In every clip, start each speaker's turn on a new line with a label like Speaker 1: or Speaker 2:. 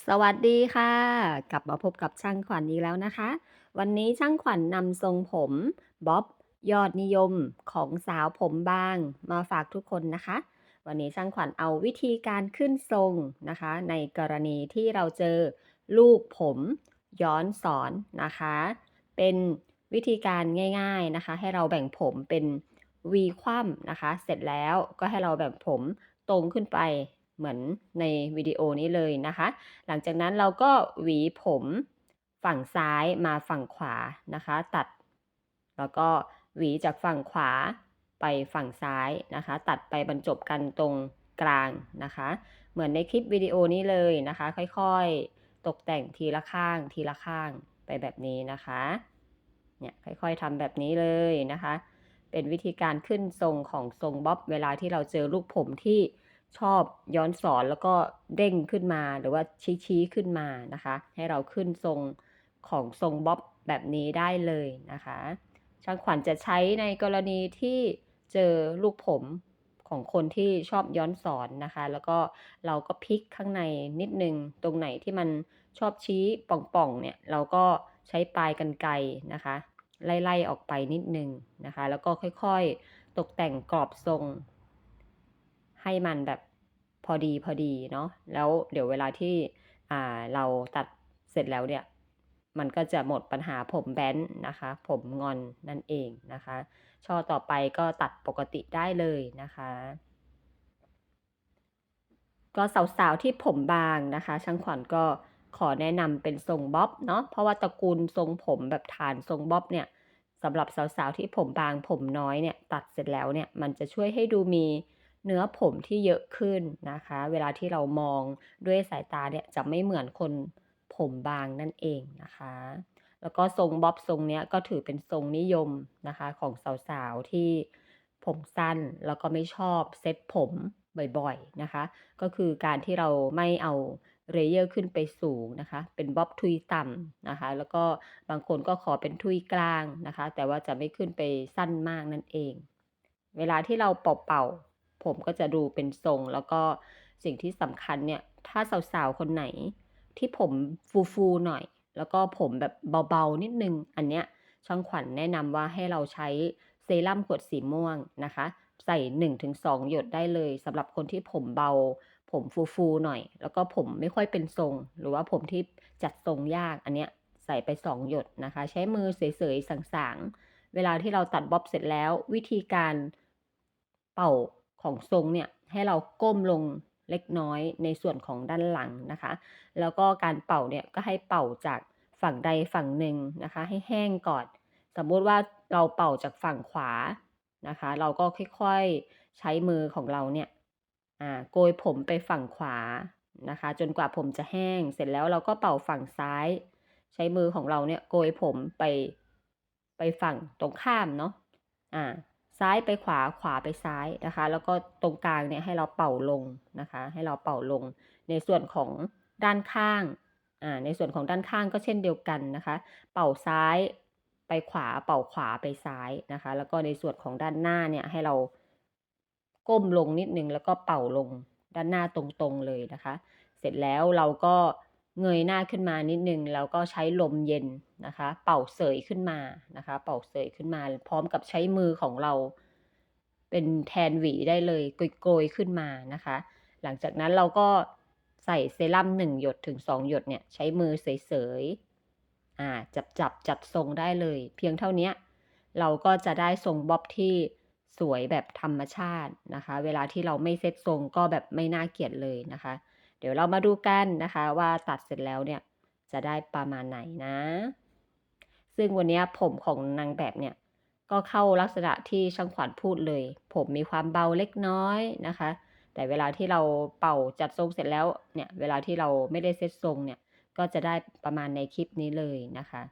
Speaker 1: สวัสดีค่ะ กลับมาพบกับช่างขวัญอีกแล้วนะคะ วันนี้ช่างขวัญนำทรงผมบ๊อบยอดนิยมของสาวผมบาง มาฝากทุกคนนะคะ วันนี้ช่างขวัญเอาวิธีการขึ้นทรงนะคะ ในกรณีที่เราเจอลูกผมย้อนสอนนะคะ เป็นวิธีการง่าย ๆนะคะ ให้เราแบ่งผมเป็น V คว่ำนะคะ เสร็จแล้วก็ให้เราแบ่งผมตรงขึ้นไป เหมือนในวิดีโอนี้เลยนะคะ หลังจากนั้นเราก็หวีผมฝั่งซ้ายมาฝั่งขวานะคะ ตัด แล้วก็หวีจากฝั่งขวาไปฝั่งซ้ายนะคะ ตัดไปบรรจบกันตรงกลางนะคะ เหมือนในคลิปวิดีโอนี้เลยนะคะ ค่อยๆ ตกแต่งทีละข้างทีละข้างไปแบบนี้นะคะเนี่ยค่อยๆทำแบบนี้เลยนะคะ เป็นวิธีการขึ้นทรงของทรงบ๊อบเวลาที่เราเจอลูกผมที่ ชอบย้อนสอนแล้วก็เด้งขึ้นมาหรือว่าชี้ๆขึ้นมานะคะ ให้เราขึ้นทรงของทรงบ๊อบแบบนี้ได้เลยนะคะ ช่างขวัญจะใช้ในกรณีที่เจอลูกผมของคนที่ชอบย้อนสอนนะคะ แล้วก็เราก็พลิกข้างในนิดนึง ตรงไหนที่มันชอบชี้ป่องๆเนี่ยเราก็ใช้ปลายกันไกนะคะ ไล่ๆออกไปนิดนึงนะคะ แล้วก็ค่อยๆตกแต่งกรอบทรง ให้มันแบบพอดีพอดีเนาะแล้วเดี๋ยวเวลาที่อ่าเราตัดเสร็จแล้วเนี่ยมันก็จะหมดปัญหาผมแบนนะคะ ผมงอนนั่นเองนะคะ ช่อต่อไปก็ตัดปกติได้เลยนะคะ ก็สาวๆที่ผมบางนะคะ ช่างขวัญก็ขอแนะนำเป็นทรงบ๊อบเนาะเพราะว่าตระกูลทรงผมแบบฐานทรงบ๊อบเนี่ยสำหรับสาวๆที่ผมบางผมน้อยเนี่ย ตัดเสร็จแล้วเนี่ย มันจะช่วยให้ดูมี เนื้อผมที่เยอะขึ้นนะคะ เวลาที่เรามองด้วยสายตาเนี่ยจะไม่เหมือนคนผมบางนั่นเองนะคะ แล้วก็ทรงบ๊อบทรงเนี้ยก็ถือเป็นทรงนิยมนะคะของสาวๆที่ผมสั้นแล้วก็ไม่ชอบเซ็ตผมบ่อยๆนะคะ ก็คือการที่เราไม่เอาเรเยอร์ขึ้นไปสูงนะคะ เป็นบ๊อบทุยต่ำนะคะ แล้วก็บางคนก็ขอเป็นทุยกลางนะคะ แต่ว่าจะไม่ขึ้นไปสั้นมากนั่นเอง เวลาที่เราเป่าๆ ผมก็จะดูเป็นทรง แล้วก็สิ่งที่สำคัญเนี่ย ถ้าสาวๆ คนไหน ที่ผมฟูๆหน่อย แล้วก็ผมแบบเบาๆนิดนึง อันเนี้ยช่างขวัญแนะนำว่าให้เราใช้เซรั่มขวดสีม่วงนะคะ ใส่ 1-2 หยดได้เลยสำหรับคนที่ผมเบา ผมฟูๆหน่อย แล้วก็ผมไม่ค่อยเป็นทรง หรือว่าผมที่จัดทรงยากอันเนี้ยใส่ไป 2 หยดนะคะ ใช้มือเสยๆสางๆ เวลาที่เราตัดบ๊อบเสร็จแล้ว วิธีการเป่า ของทรงเนี่ยให้เราก้มลงเล็กน้อยในส่วนของด้านหลังนะคะ แล้วก็การเป่าเนี่ยก็ให้เป่าจากฝั่งใดฝั่งหนึ่งนะคะ ให้แห้งก่อน สมมติว่าเราเป่าจากฝั่งขวานะคะ เราก็ค่อยๆใช้มือของเราเนี่ยอ่าโกยผมไปฝั่งขวานะคะ จนกว่าผมจะแห้งเสร็จแล้วเราก็เป่าฝั่งซ้าย ใช้มือของเราเนี่ยโกยผมไปไปฝั่งตรงข้ามเนาะอ่า ซ้ายไปขวาขวาไปซ้ายนะคะ แล้วก็ตรงกลางเนี่ยให้เราเป่าลงนะคะ ให้เราเป่าลง ในส่วนของด้านข้างอ่าในส่วนของด้านข้างก็เช่นเดียวกันนะคะ เป่าซ้ายไปขวาเป่าขวาไปซ้ายนะคะ แล้วก็ในส่วนของด้านหน้าเนี่ยให้เราก้มลงนิดนึงแล้วก็เป่าลงด้านหน้าตรงๆเลยนะคะ เสร็จแล้วเราก็ เงยหน้าขึ้นมานิดนึงแล้วก็ใช้ลมเย็นนะคะ เป่าเสยขึ้นมานะคะ เป่าเสยขึ้นมา พร้อมกับใช้มือของเรา เป็นแทนหวีได้เลยโกยๆขึ้นมานะคะ หลังจากนั้นเราก็ใส่เซรั่ม1หยดถึง 2 หยดเนี่ยใช้มือเสยๆอ่าจับจับจัดทรงได้เลย เพียงเท่านี้เราก็จะได้ทรงบ๊อบที่สวยแบบธรรมชาตินะคะ เวลาที่เราไม่เซตทรงก็แบบไม่น่าเกลียดเลยนะคะ เดี๋ยวเรามาดูกันนะคะว่าตัดเสร็จแล้วเนี่ยจะได้ประมาณไหนนะ ซึ่งวันนี้ผมของนางแบบเนี่ยก็เข้าลักษณะที่ช่างขวัญพูดเลย ผมมีความเบาเล็กน้อยนะคะ แต่เวลาที่เราเป่าจัดทรงเสร็จแล้วเนี่ยเวลาที่เราไม่ได้เซตทรงเนี่ยก็จะได้ประมาณในคลิปนี้เลยนะคะ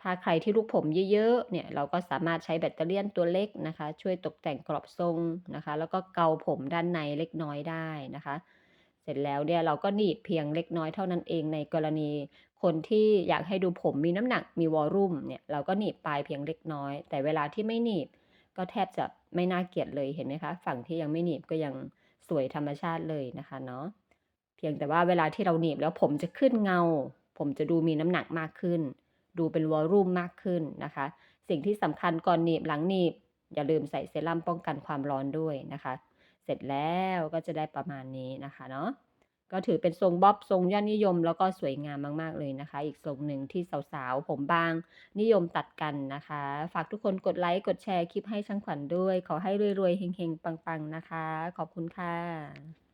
Speaker 1: ถ้าใครที่ลูกผมเยอะๆเนี่ยเราก็สามารถใช้แบตเตอรี่ตัวเล็กนะคะ ช่วยตกแต่งกรอบทรงนะคะ แล้วก็เกาผมด้านในเล็กน้อยได้นะคะ เสร็จแล้วเนี่ยเราก็หนีบเพียงเล็กน้อยเท่านั้นเองในกรณีคนที่อยากให้ดูผมมีน้ำหนักมีวอลลุ่มเนี่ยเราก็หนีบปลายเพียงเล็กน้อย แต่เวลาที่ไม่หนีบก็แทบจะไม่น่าเกลียดเลยเห็นไหมคะฝั่งที่ยังไม่หนีบก็ยังสวยธรรมชาติเลยนะคะเนาะเพียงแต่ว่าเวลาที่เราหนีบแล้วผมจะขึ้นเงา ผมจะดูมีน้ำหนักมากขึ้น ดูเป็นวอลลุ่มมากขึ้นนะคะ สิ่งที่สำคัญก่อนหนีบหลังหนีบ อย่าลืมใส่เซรั่มป้องกันความร้อนด้วยนะคะ เสร็จแล้วก็จะได้ประมาณนี้นะคะเนาะก็ถือเป็นทรงบ๊อบทรงยอดนิยม แล้วก็สวยงามมาก ๆ เลยนะคะ อีกทรงหนึ่งที่สาวๆ ผมบางนิยมตัดกันนะคะ ฝากทุกคนกดไลค์ กดแชร์คลิปให้ช่างขวัญด้วย ขอให้รวย ๆ เฮง ๆ ปัง ๆ นะคะ ขอบคุณค่ะ